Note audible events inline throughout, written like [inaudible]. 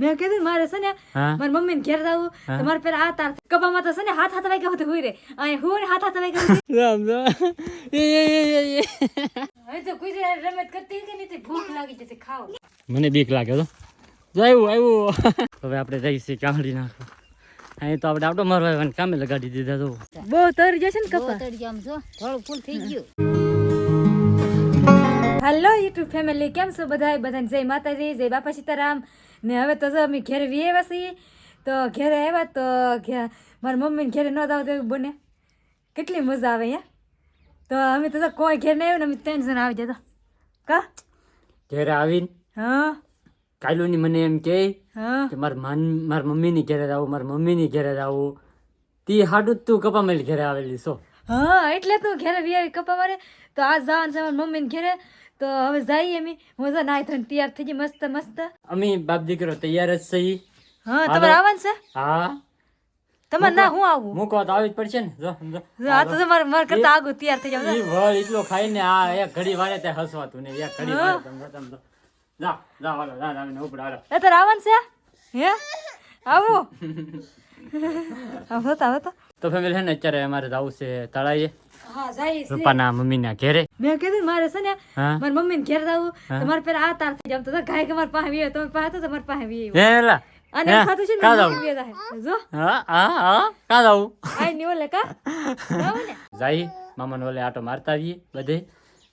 મેં કીધું મારે છે ને મારી મમ્મી ને ઘેર જવું. તો મારે પેલા આ તાર કપામાં તો છે ને હાથ હાથ વાગ્યા હોતે હોય રે. અહીં હું હાથ હાથ વાગ્યા હોતે રામ રામ. એ એ એ એ હવે તો ગુજરાત રમત કરતી કે નહીં તે ભૂખ લાગી જશે ખાવ. મને બીક લાગે તો આવ્યું આવ્યું હવે આપણે જઈશું કાંડી નાખો અહીં તો આપણે આટો મારવા કામે લગાડી દીધા તો બહુ તરી જશે ને કપા. તરી આમ જો. થોડું ફૂલ થઈ ગયું. હેલો યુટ્યુબ ફેમિલી કેમ છો બધા બધાને જય માતાજી જય બાપા સીતારામ. ને હવે તો અમે ઘેર વી આવ્યા છીએ તો ઘેરે આવ્યા તો મારા મમ્મીને ઘેરે ન જાવ તો એવું બને. કેટલી મજા આવે અહીંયા તો અમે તો કોઈ ઘેર નહીં આવ્યું ને અમે જણ આવી જતા. કા? ઘેરે આવીને? હા. કાલુની મને એમ કે મારા માન મારા મમ્મીની ઘેરે આવું મારા મમ્મીની ઘેરે આવું તી હાડું તું કપા મારી ઘેરે આવેલી છો હા એટલે તું ઘેરે વી આવી કપા મારે તો આજ જવાનું છે મારી મમ્મીને ઘેરે. તો હવે જઈએ અમે. હું તો નાઈ થઈને તૈયાર થઈ જઈએ મસ્ત મસ્ત. અમે બાપ દીકરો તૈયાર જ છીએ. હા તમારે આવવાનું છે? હા. તમારે ના હું આવું? મૂકવા તો આવી જ પડશે ને. જો આ તો તમારે માર કરતા આગો તૈયાર થઈ જાવ ઈ વળ એટલો ખાઈને આ એક ઘડી વારે તે હસવાતું ને એક ઘડી વારે તમ તમ તો જા જા વાળો જા જા ને ઉપર હાલો. એ આવવાનું છે? હે? આવો. [laughs] આવો તો આવો તો. તો ફેમિલી હે ને અત્યારે અમારે જવું છે તળાઈએ. હા જઈશ પપ્પાના મમ્મીના ઘેરે? મેં કીધું મારે છે ને મારી મમ્મીને ઘેર જવું. તમારે પેલા આ તાર થઈ જાવ તો ગાય કે મારા પાસે વીએ તમારે પાસે તો તમારે પાસે વીએ એલા અને ખાતું છે ને કાં મારી જાવું? મમ્મી વીએ જાય. જો. હા હા હા કાં જવું? આઈ ની ઓલે કા. જાવું ને. જાય મામાને ઓલે આટો મારતા આવીએ બધે.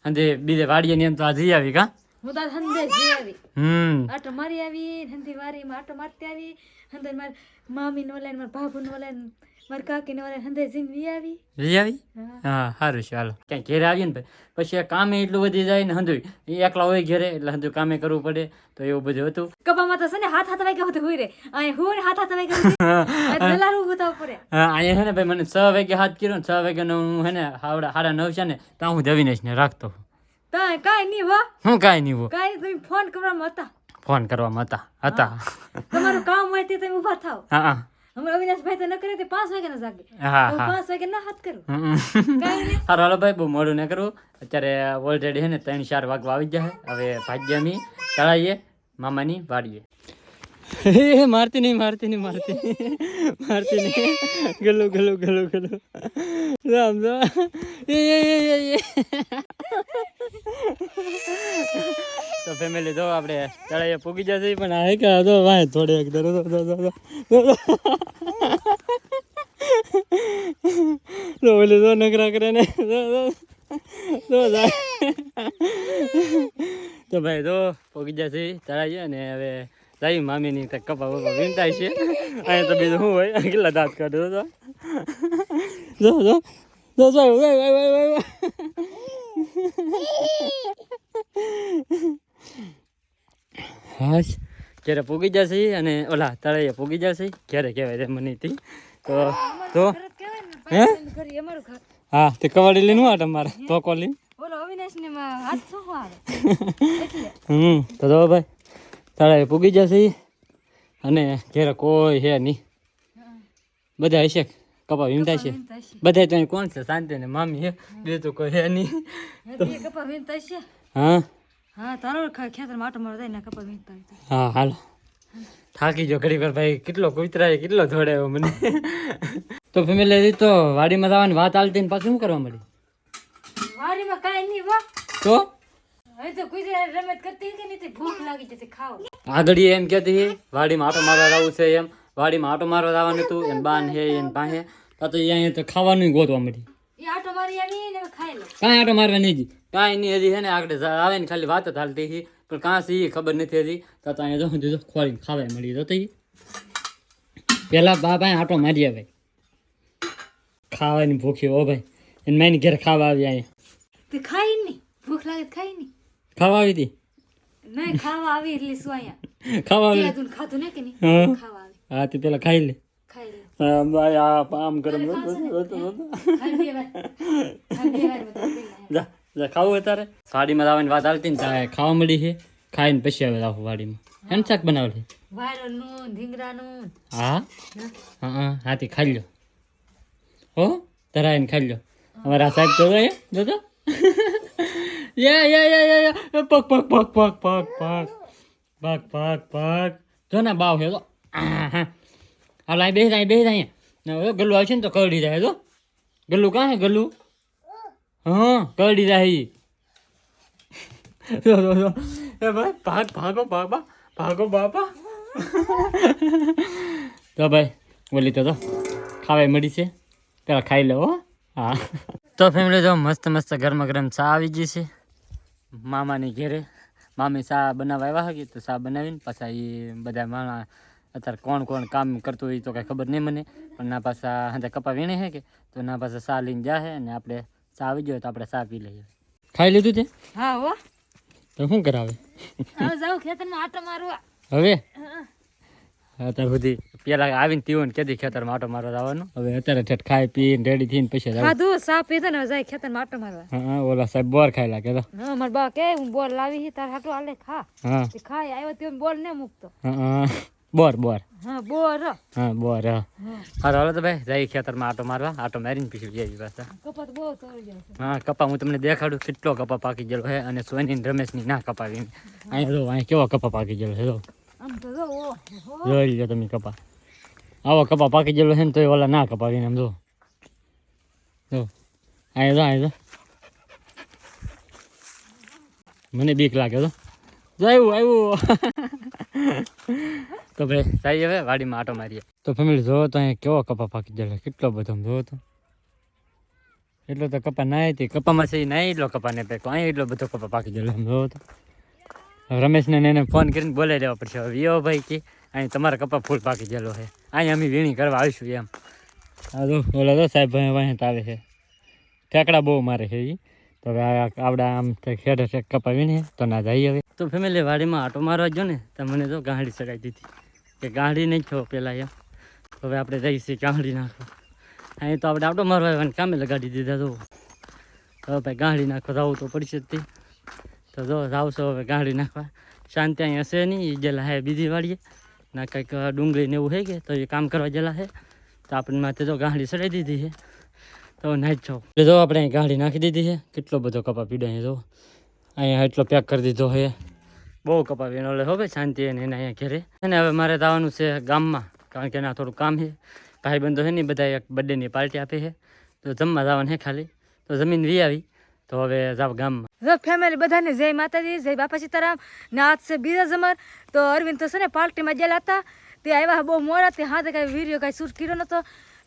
અને બીજે વાડીએ ને તો આ જઈ આવી કા? હું તો હંદે જઈ આવી. હમ. આટો મારી આવી હંધી વારીમાં આટો મારતી આવી. હંધે મારી મામી નો ઓલે મારા ભાભુ નો ઓલે મારી કાકી નો હંધે જઈને વી આવી. જઈ આવી? હા. હા સારું છે હાલો. ક્યાંય ઘેરે આવીએ ને પછી કામે એટલું વધી જાય ને હંધુય. એ એકલા હોય ઘેરે એટલે હંધુ કામે કરવું પડે. તો એવું બધું હતું. કપામાં તો છે ને હાથ હાથ વાગ્યા હોતે હુઈ રે. અહીં હું હાથ હાથ વાગ્યા હોતે અહીં વેલા હું બતાવવું પડે. હા અહીંયા છે ને ભાઈ મને છ વાગે હાથ કર્યો ને છ વાગ્યાનો હું હે ને હાવડા સાડા નવ છે ને ત્યાં હું જવીનેશ ને રાખતો તો કાંઈ નહીં હો. હું કાંઈ નહીં હું. કાંઈ તમે ફોન કરવામાં હતા. ફોન કરવામાં હતા હતા. તમારું કામ હોય તે તમે ઊભા થાવ હા હા. હમણાં અવિનાશભાઈ તો ન કરે તે પાંચ વાગે ના જાગે. હા પાંચ વાગે ના હાથ કરું. હમ. સારું [laughs] હાલો ભાઈ બહુ મોડું ન કરું અત્યારે ઓલરેડી છે ને ત્રણ ચાર વાગવા આવી જાય હવે ભાગ્ય અમે તળાઈએ મામાની વાડીએ. મારતી નહીં મારતી નહીં મારતી મારતી નહીં. ગલો ગલો ગલો ગલો. રામ રામ. એ એ એ એ. તો ફેમિલી જો આપણે તળાઈએ પૂગી જશે, પણ આ કે તો વાય થોડે એક દરો ધરો ધરો ધરો તો ઓલે જો નકરા કરે ને તો તો જાય. ભાઈ તો પોગી જશે, તળાઈએ અને હવે જઈ મામીની તક કપા બપા વીણતાય છે અહીંયા તો બીજું શું હોય? કેટલા દાંત કાઢો તો જો. જો જો. જો વાય વાય વાય વાય હાશ. ક્યારે પૂગી જશે અને ઓલા તળાઈએ પૂગી જશે ક્યારે કહેવાય રે મને તી? તો તો હે? હા તે કવાડી લઈને આ તમારે તો કોલી બોલો અવિનાશ ને હાથ શું આવે. [laughs] હમ તો જો ભાઈ તળાએ પૂગી જશે અને ઘેરે કોઈ હે નહીં. બધા હશે કપા વિમતા છે બધા તો કોણ છે? શાંતિ ને મામી હે? બે તો કોઈ હે નહીં. કપા વીણતા છે હા. હા તારો મારો ને કપા હા હાલો. થાકી જો ઘડી પર ભાઈ કેટલો કુતરાય કેટલો દોડાયો મને. તો ફેમિલી તો વાડીમાં જવાની વાત હાલતી ને પાછું શું કરવા મળી? વાડીમાં કાંઈ નહીં હો. તો? હવે તો ગુજરાત રમત કરતી કે નહીં ભૂખ લાગી જશે ખાઓ આગળ એમ કહેતી હતી વાડીમાં આટો મારવા જવું છે એમ. વાડીમાં આટો મારવા જવાનું હતું એમ બાન હે એને પાસે તો અહીંયા તો ખાવાનું ગોતવા મળી. કાંઈ આટો મારવા નહીં જી. કાંઈ નહીં હજી છે ને આગળ આવે ને ખાલી વાત જ હાલતી હતી. પણ કાં ઈ ખબર નથી હજી. તો તો અહીંયા જો દીધો ખોરીને ખાવા મળી તો પેલા બા ભાઈ આટો મારી ભાઈ ખાવાની ભૂખી હો ભાઈ. એને મારી ઘેર ખાવા આવી અહીંયા. તે ખાઈ નહીં? ભૂખ લાગે ખાઈ નહીં? ખાવા આવી હતી? નહીં ખાવા આવી એટલે શું અહીંયા? [laughs] ખાવા આવી. ખાધું ને કે નહીં? હા. ખાવા આવી. હા તે પેલા ખાઈ લે. ખાઈ લે. ભાઈ આ આમ લે. જા ખાવું અત્યારે સાડીમાં લાવવાની વાત હાલતી ને ત્યાં ખાવા મળી છે. ખાઈને પછી આવે લાવું વાડીમાં. એમ શાક બનાવેલ છે? હા? હા. હા હાથી ખાઈ લો હો? ધરાઈને ખાઈ લો અમારા સાહેબ તો જાય જોતો યા યા યા યા યા. પગ પગ પગ પગ પગ પગ. પગ પગ પગ. જો ને બાવ હે. તો હાલ અહીં બેસી અહીં બેસી અહીંયા ગલ્લું આવશે ને તો કરડી જાય તો ગલ્લું કાં હે, ગલ્લું? હા, કરડી જાય ભાઈ, ભાગ, ભાગો, બાબા, ભાગો બાપા તો ભાઈ બોલી તો ખાવાય મળી છે. પેલા ખાઈ લો, હો. હા. તો ફેમિલી જો મસ્ત મસ્ત ગરમા ગરમ ચા આવી ગઈ છે. મામાની ઘેરે. મામી ચા બનાવવા આવ્યા હતી તો ચા બનાવીને પાછા એ બધા માણા અત્યારે કોણ કોણ કામ કરતું હોય તો કાંઈ ખબર નહીં મને. પણ ના પાછા હાથે કપા વીણે છે કે તો ના પાછા સા લઈને જાહે અને આપણે સા આવી ગયો તો આપણે સા પી લઈએ. ખાઈ લીધું તે? હા હો. તો શું કરાવે? હવે જાઉં ખેતરમાં આટો મારવા. હવે? અત્યાર સુધી પેલા આવીને ને કેદી ખેતરમાં આટો મારવા જવાનું? હવે અત્યારે ઠેઠ ખાઈ પીને રેડી થઈને પછી. ખાધું સા પીધો ને જાય ખેતરમાં આટો મારવા. હા હા, ઓલા સાહેબ બોર ખાઈ લાગે તો. હા મારા બા કે હું બોર લાવી હી તાર હાટો આલે ખા. હા. ખાય આવ્યો તે બોલ ને મૂકતો. હા હા. બોર બોર. હા બોર. હા બોર હા. હાલો તો ભાઈ જઈ ખેતરમાં આટો મારવા. આટો મારીને પીછું બહુ હા કપા હું તમને દેખાડું કેટલો કપા પાકી ગયેલો છે અને સોની રમેશની ના કપાવીને. અહીંયા જો અહીંયા કેવો કપા પાકી ગયેલો છે જો. તો જોઈ લો તમે કપા. આવો કપા પાકી ગયેલો છે ને તોય ઓલા ના કપાવીને આમ જો. જો. અહીંયા જો અહીંયા જો. મને બીક લાગે તો આવ્યું આવ્યું. [laughs] તો ભાઈ જઈએ હવે વાડીમાં આટો મારીએ. તો ફેમિલી, જોવો તો અહીંયા કેવો કપા પાકી ગયેલો કેટલો બધો જોવો તો. એટલો તો કપા ના હતી કપામાં છે નાય એટલો કપા ને પેકો અહીં એટલો બધો કપા પાકી જાય જોવો તો. રમેશને ને એને ફોન કરીને બોલાવી દેવા પડશે. હવે યો ભાઈ કે, અહીં તમારા કપા ફૂલ પાકી ગયેલો છે. અહીં અમે વીણી કરવા આવીશું એમ. હા તો ઓલા તો સાહેબ ભાઈ અહીંયા આવે છે. ઠેકડા બહુ મારે છે એ તો હવે આ આવડા આમ ખેડે છે કપા વીણીએ, તો ના જાય હવે. તો ફેમિલી, વાડીમાં આટો મારવા જો ને, તો મને તો ગાંડી સગાઈ દીધી. કે ગાંડી છો પહેલાં એમ. હવે આપણે જઈશું ગાંડી નાખવા અહીં તો આપણે આટો મારવા આવ્યા કામે લગાડી દીધા તો હવે ભાઈ ગાંડી નાખો જવું તો પડશે જ તે. જો જાવશો હવે ગાંડી નાખવા. શાંતિ અહીં હશે નહીં એ જેલા હે બીજી વાળીએ ના કંઈક ડુંગળી ને એવું હે કે, તો એ કામ કરવા જેલા હે. તો આપણને માથે તો ગાંડી ચડાવી દીધી છે તો નાઈ છો જો, આપણે અહીં ગાંડી નાખી દીધી છે કેટલો બધો કપા પીડો અહીં જો અહીંયા એટલો પેક કરી દીધો છે બહુ કપાવી. એનો હવે શાંતિ એને એને અહીંયા ઘેરે. અને હવે મારે જવાનું છે ગામમાં, કારણ કે એના થોડું કામ છે. ભાઈબંધો છે ને બધા એક બર્થડેની પાર્ટી આપે છે. તો જમવા જવાનું છે ખાલી. તો જમીન વી આવી. તો હવે જાવ ગામમાં. ફેમિલી બધાને જય માતાજી, જય બાપા સીતારામ ને આજ છે બીજા જમર. તો અરવિંદ તો છે ને પાર્ટીમાં ગયેલા હતા. તે આવ્યા બહુ મોડા. તે હાથે કાંઈ વીર્યો કાંઈ સૂટ કર્યો નતો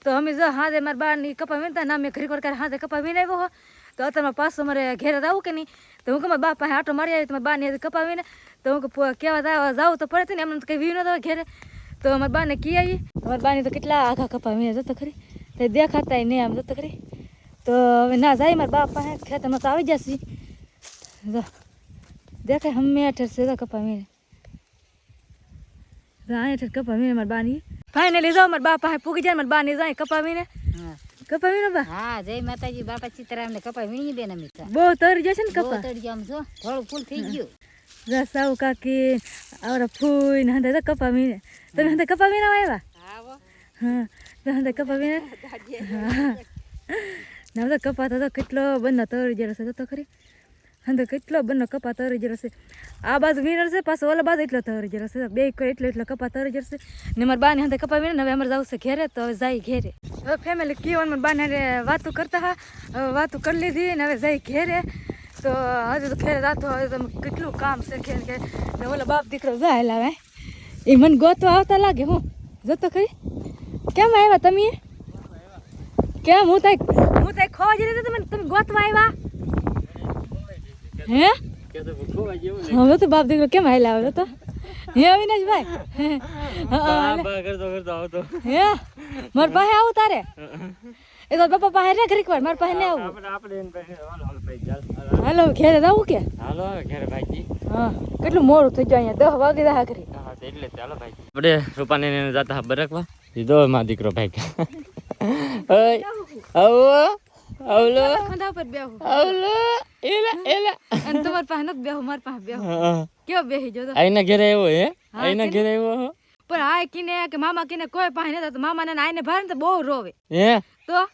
તો અમે જો હાથે મારા બારની કપા વીણતા ના મેં ઘડીક કાંઈ હાથે કપા વીણ આવ્યો હો. તો અત્યારે પાછો મારે ઘેરે આવું કે નહીં? તો હું કે મારા બા પાસે આટો મારી આવી, તો મારા બાની હાથે કપા વીણે. તો હું કહેવા જાવ તો પડે ને એમને કંઈ વ્યૂ નતો ઘેરે. તો મારા બાને કી આવી? મારા બાની તો કેટલા આખા કપા મેં જતો ખરી. તો દેખાતા નહીં આમ જતો ખરી. તો હવે ના જાય મારા બાપ પાસે ખેતરમાં તો આવી જશે. જો દેખાય હમે છે તો કપા મેં. તો અઠર કપા મીને મારા બાની. ફાઇનલી જાઓ મારા બા પાસે પૂગી જાય મારા બાની જાય કપા મેં કપા મીને બા? હા જય માતાજી બાપા સીતારામ ને કપા વીણી બેન અમે બહુ તરી જશે ને કપા. તળી આમ જો થોડું ફૂલ થઈ ગયું. સાવ કાકી આવરા ફૂઈ ને હંધે તો કપા મીને તમે હંધે કપા મીને આવ્યા હા તો હંધે કપા મીને ના તો કપા તો કેટલો બંને તરી ગયેલો છે તો ખરી હંધે કેટલો બંને કપા તરી ગયેલો છે આ બાજુ વીણર છે પાછો ઓલા બાજુ એટલો તરી ગયેલો છે બે એટલો એટલો કપા તરી ગયેલો છે ને મારા બાને હંધે કપા વીણે ને હવે અમારે જવું છે ઘેરે તો હવે જાય ઘેરે હવે ફેમિલી કીઓન મારા બાને વાતો કરતા હા વાતો વાતું કરી લીધી ને હવે જાય ઘેરે તો હજુ તો ખેર રાતો હવે તો કેટલું કામ છે ખેર કે ને ઓલા બાપ દીકરો જાય લાવે એ મને ગોતો આવતા લાગે હું. જોતો ખરી? કેમ આવ્યા તમે? કેમ? હું તઈ હું તઈ ખોવા જઈ રહી તમે તમે ગોતવા આવ્યા? હે? હવે તો બાપ દીકરો કેમ આવેલા આવે તો હે અવિનાશભાઈ? ભાઈ કરતો કરતો આવતો હે માર પાસે આવું તારે? એ તો બાપા પાસે રે ઘરીક વાર મારા પાસે ને આવું. આપણે આપણે હાલો ઘેરે આવું કે? હાલો હવે ભાઈજી. હા કેટલું મોડું થઈ જાય અહીંયા? દસ વાગે દા કરી એટલે ચાલો ભાઈ આપણે રૂપાની ને જતા બરકવા. દીધો માં દીકરો ભાઈ ઓય આવો આવલો. ખંધા પર બેહું. આવલો. એલા એલા. અને તમારી પાસે નથી બેહું મારી પાસે બેહું. કેવો બેહી જો તો? આઈના ઘરે આવ્યો હે? આઈના ઘરે આવ્યો પણ આ કીને કે મામા કીને કોઈ પાસે નતા તો મામાને ને આઈને ભારે તો બહુ રોવે. હે? તો?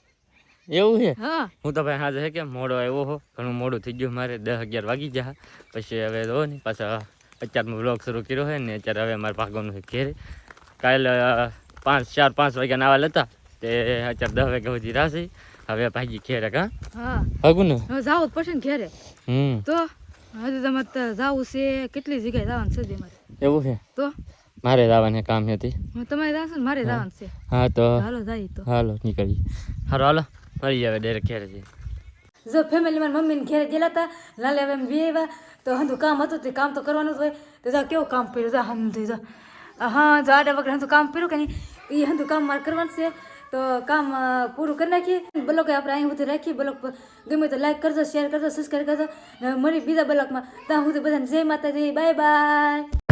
એવું છે? હા. હું તો ભાઈ હાજર છે કે મોડો આવ્યો હો. ઘણું મોડું થઈ ગયું મારે. દસ અગિયાર વાગી ગયા. પછી હવે જો ને પાછા અત્યારનો વ્લોગ શરૂ કર્યો છે ને અત્યારે હવે મારે ભાગવાનું છે ઘેર. કાલે પાંચ ચાર પાંચ વાગ્યા નાવા લેતા. તે અત્યારે દસ વાગ્યા સુધી રાશે. હવે ભાગી ઘેરે કા? હા. ભાગું ને? જાવ ને ઘેરે. હમ. તો હજુ તમારે જાવું છે. કેટલી જગ્યાએ જવાનું છે તમારે એવું છે? તો? મારે જવાનું કામ હતી. તમારે જવાનું મારે જવાનું છે. હા તો હાલો જાય તો. હાલો નીકળીએ. હાલો હાલો. મળી હવે ડાયરેક્ટ ઘેરેથી જો ફેમિલી મારી મમ્મીને ઘેરે ગયેલા હતા, લાલે હવે બે આવ્યા તો હંધું કામ હતું તે કામ તો કરવાનું જ હોય. તો જા કેવું કામ કર્યું જા હંધું, જો. હા જો આડા વગર હંધું કામ કર્યું કે નહીં, એ હંધું કામ મારે કરવાનું છે. તો કામ પૂરું કરી નાખીએ. બ્લોક આપણે અહીં સુધી રાખીએ. બ્લોક પર ગમે તો લાઈક કરજો શેર કરજો સબસ્ક્રાઈબ કરજો. મળી બીજા બ્લોકમાં ત્યાં સુધી બધાને જય માતાજી બાય બાય